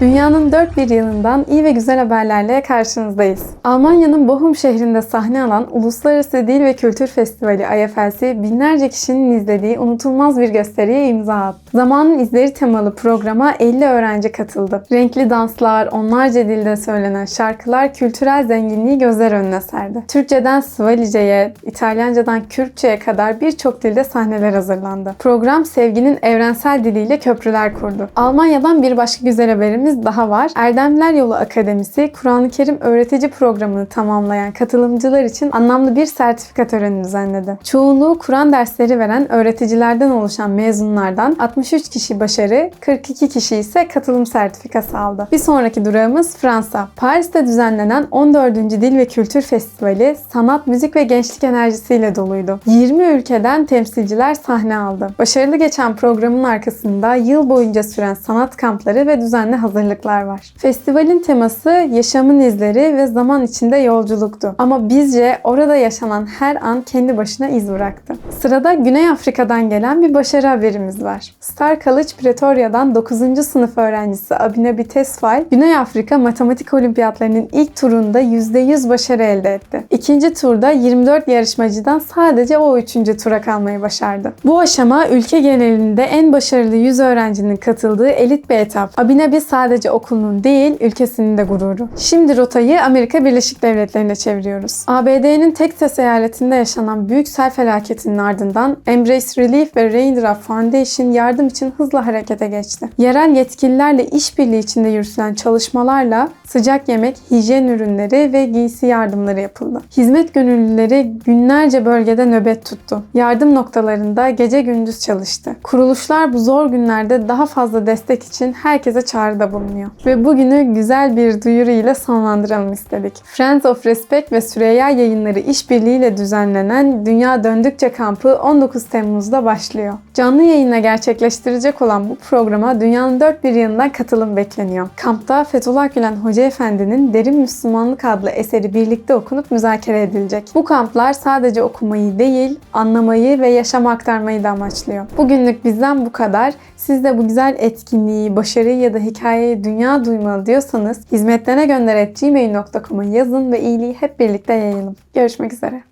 Dünyanın dört bir yanından iyi ve güzel haberlerle karşınızdayız. Almanya'nın Bochum şehrinde sahne alan Uluslararası Dil ve Kültür Festivali IFL'si binlerce kişinin izlediği unutulmaz bir gösteriye imza attı. Zamanın izleri temalı programa 50 öğrenci katıldı. Renkli danslar, onlarca dilde söylenen şarkılar kültürel zenginliği gözler önüne serdi. Türkçeden Svalice'ye, İtalyancadan Kürtçe'ye kadar birçok dilde sahneler hazırlandı. Program sevginin evrensel diliyle köprüler kurdu. Almanya'dan bir başka güzel haberimiz daha var. Erdemler Yolu Akademisi, Kur'an-ı Kerim öğretici programını tamamlayan katılımcılar için anlamlı bir sertifika töreni düzenledi. Çoğunluğu Kur'an dersleri veren öğreticilerden oluşan mezunlardan 63 kişi başarı, 42 kişi ise katılım sertifikası aldı. Bir sonraki durağımız Fransa. Paris'te düzenlenen 14. Dil ve Kültür Festivali sanat, müzik ve gençlik enerjisiyle doluydu. 20 ülkeden temsilciler sahne aldı. Başarılı geçen programın arkasında yıl boyunca süren sanat kampları ve düzenli hazırlıklar var. Festivalin teması yaşamın izleri ve zaman içinde yolculuktu. Ama bizce orada yaşanan her an kendi başına iz bıraktı. Sırada Güney Afrika'dan gelen bir başarı haberimiz var. Star College Pretoria'dan 9. sınıf öğrencisi Abinabi Tesfaye, Güney Afrika Matematik Olimpiyatlarının ilk turunda %100 başarı elde etti. İkinci turda 24 yarışmacıdan sadece o üçüncü tura kalmayı başardı. Bu aşama ülke genelinde en başarılı 100 öğrencinin katıldığı elit bir etap. Abinabi sadece okulunun değil, ülkesinin de gururu. Şimdi rotayı Amerika Birleşik Devletleri'ne çeviriyoruz. ABD'nin Texas eyaletinde yaşanan büyük sel felaketinin ardından Embrace Relief ve Raindrop Foundation yardım için hızla harekete geçti. Yerel yetkililerle işbirliği içinde yürütülen çalışmalarla sıcak yemek, hijyen ürünleri ve giysi yardımları yapıldı. Hizmet gönüllüleri günlerce bölgede nöbet tuttu. Yardım noktalarında gece gündüz çalıştı. Kuruluşlar bu zor günlerde daha fazla destek için herkese çağrıda bulunuyor. Ve bugünü güzel bir duyuru ile sonlandıralım istedik. Friends of Respect ve Süreyya yayınları işbirliğiyle düzenlenen Dünya Döndükçe kampı 19 Temmuz'da başlıyor. Canlı yayına gerçekleştirecek olan bu programa dünyanın dört bir yanından katılım bekleniyor. Kampta Fethullah Gülen Hoca Efendi'nin Derin Müslümanlık adlı eseri birlikte okunup müzakere edilecek. Bu kamplar sadece okumayı değil, anlamayı ve yaşama aktarmayı da amaçlıyor. Bugünlük bizden bu kadar. Siz de bu güzel etkinliği, başarıyı ya da hikayeyi dünya duymalı diyorsanız hizmetlerine gönder yazın ve iyiliği hep birlikte yayalım. Görüşmek üzere.